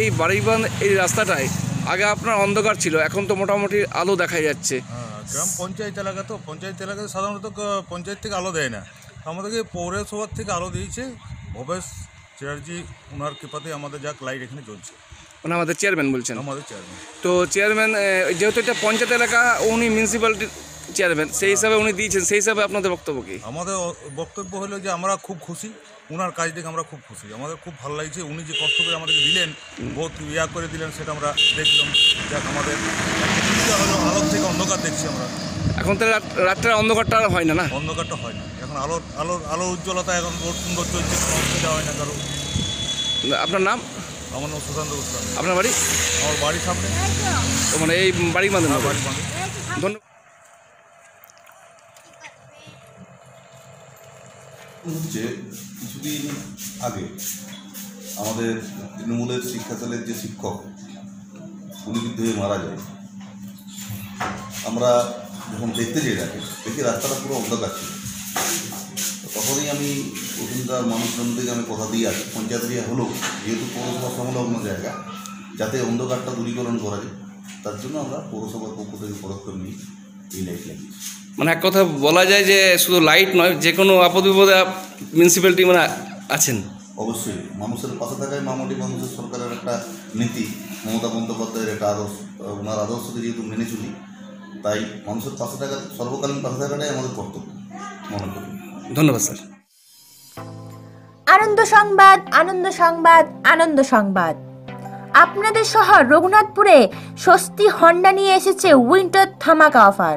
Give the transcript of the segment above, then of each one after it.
এই বাড়িবান এই রাস্তাটায় আগে আপনার অন্ধকার ছিল এখন তো মোটামুটি আলো দেখা যাচ্ছে। হ্যাঁ, গ্রাম পঞ্চায়েত এলাকা তো পঞ্চায়েত এলাকাতে সাধারণত পঞ্চায়েত থেকে আলো দেয় না। আমাদেরকে পৌরসভার থেকে আলো দিয়েছে ভবেশ চ্যাটার্জি ওনার কৃপাতে আমাদের যাক লাইট এখানে চলছে মানে আমাদের চেয়ারম্যান বলছেন? আমাদের চেয়ারম্যান। তো চেয়ারম্যান যেহেতু এটা পঞ্চায়েত এলাকা উনি মিউনিসিপ্যালিটি চেয়ারম্যান সেই হিসাবে উনি দিয়েছেন সেই হিসাবে আপনাদের বক্তব্য কি? আমাদের বক্তব্য হলো যে আমরা খুব খুশি ওনার কাজ দেখে আমরা খুব খুশি। আমাদের খুব ভালো লাগছে উনি যে কষ্ট করে আমাদেরকে দিলেন বহুত ইয়া করে দিলেন সেটা আমরা দেখলাম। যাক আমাদের আলোর থেকে অন্ধকার দেখছি আমরা। এখন তো রাত- রাত্রে অন্ধকারটা আর হয় না না? অন্ধকারটা হয় না। এখন আলোর আলোর আলোর উজ্জ্বলতা এখন রোড সুন্দর চলছে কোনো অসুবিধা হয় না কারও। আপনার নাম? আমার নাম সুশান্ত গোস্বামী আপনার বাড়ি? আমার বাড়ির সামনে। তো মানে এই বাড়ি বাঁধেন আমার বাড়ির সামনে ধন্যবাদ। হচ্ছে কিছুদিন আগে আমাদের তৃণমূলের শিক্ষাশালের যে শিক্ষক গুলিবিদ্ধ হয়ে মারা যায়। আমরা যখন দেখতে যাই তাকে দেখি রাস্তাটা পুরো অন্ধকার ছিল। তখনই আমি ওখানকার মানুষজনদেরকে আমি কথা দিয়ে আসি। পঞ্চায়েত এরিয়া হলো, যেহেতু পৌরসভা সংলগ্ন জায়গা, যাতে অন্ধকারটা দূরীকরণ করা যায়, তার জন্য আমরা পৌরসভার পক্ষ থেকে পদক্ষেপ নিই, এই লাইট লাগিয়েছি মানে এক কথা বলা যায় যে শুধু লাইট নয় যে কোনো আপদ বিপদে মিউনিসিপ্যালিটি মানে আছেন। অবশ্যই মানুষের পাশে থাকাই মামুটি মানুষের সরকারের একটা নীতি মমতা বন্দ্যোপাধ্যায়ের একটা আদর্শ ওনার আদর্শকে যেহেতু মেনে চলি তাই মানুষের পাশে থাকা সর্বকালীন পাশে থাকাটাই আমাদের কর্তব্য মনে করি। ধন্যবাদ স্যার। আনন্দ সংবাদ আনন্দ সংবাদ আনন্দ সংবাদ। আপনাদের শহর রঘুনাথপুরে স্বস্তি হন্ডা নিয়ে এসেছে উইন্টার ধামাকা অফার।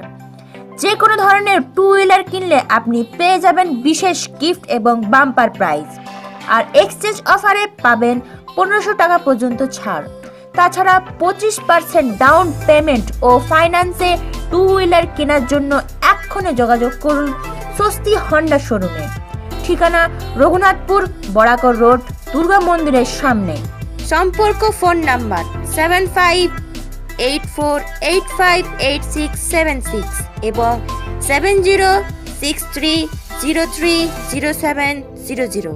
যে কোনো ধরনের টু হুইলার কিনলে আপনি পেয়ে যাবেন বিশেষ গিফট এবং বাম্পার প্রাইজ আর এক্সচেঞ্জ অফারে পাবেন পনেরোশো টাকা পর্যন্ত ছাড়। তাছাড়া পঁচিশ পার্সেন্ট ডাউন পেমেন্ট ও ফাইন্যান্সে টু হুইলার কেনার জন্য এক্ষণে যোগাযোগ করুন স্বস্তি হন্ডা শোরুমে ঠিকানা রঘুনাথপুর, বরাকর রোড, দুর্গা মন্দিরের সামনে। সম্পর্ক phone number seven five eight four eight five eight six seven six এবং seven zero six three zero three zero seven zero zero